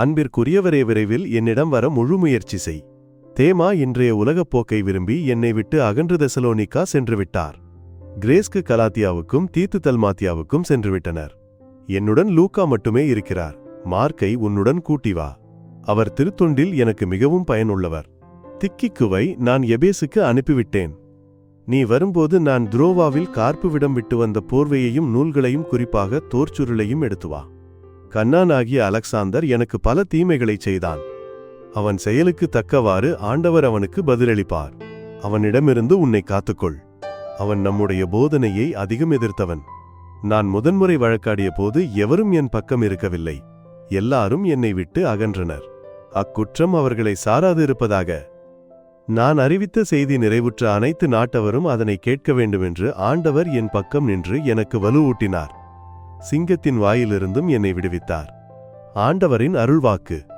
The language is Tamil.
அன்பிற்குரியவரே விரைவில் என்னிடம் வர முழு முயற்சி செய். தேமா இன்றைய உலகப் போக்கை விரும்பி என்னை விட்டு அகன்று தெசலோனிக்கா சென்று விட்டார். கிரேஸ்கு கலாத்தியாவுக்கும் தீத்து தல்மாத்தியாவுக்கும் சென்று விட்டனர். என்னுடன் லூக்கா மட்டுமே இருக்கிறார். மார்க்கை உன்னுடன் கூட்டி வா. அவர் திருத்தொண்டில் எனக்கு மிகவும் பயனுள்ளவர். திக்கிக்குவை நான் எபேசுக்கு அனுப்பிவிட்டேன். நீ வரும்போது நான் துரோவாவில் கார்ப்பு விடம் விட்டு வந்த போர்வையையும் நூல்களையும் குறிப்பாக தோர்ச்சுருளையும் எடுத்து வா. கண்ணானாகிய அலெக்சாந்தர் எனக்கு பல தீமைகளைச் செய்தான். அவன் செயலுக்கு தக்கவாறு ஆண்டவர் அவனுக்கு பதிலளிப்பார். அவனிடமிருந்து உன்னை காத்துக்கொள். அவன் நம்முடைய போதனையை அதிகம் எதிர்த்தவன். நான் முதன்முறை வழக்காடிய போது எவரும் என் பக்கம் இருக்கவில்லை. எல்லாரும் என்னை விட்டு அகன்றனர். அக்குற்றம் அவர்களை சாராது இருப்பதாக. நான் அறிவித்த செய்தி நிறைவுற்ற அனைத்து நாட்டவரும் அதனை கேட்க வேண்டுமென்று ஆண்டவர் என் பக்கம் நின்று எனக்கு வலுவூட்டினார். சிங்கத்தின் வாயிலிருந்தும் என்னை விடுவித்தார். ஆண்டவரின் அருள்வாக்கு.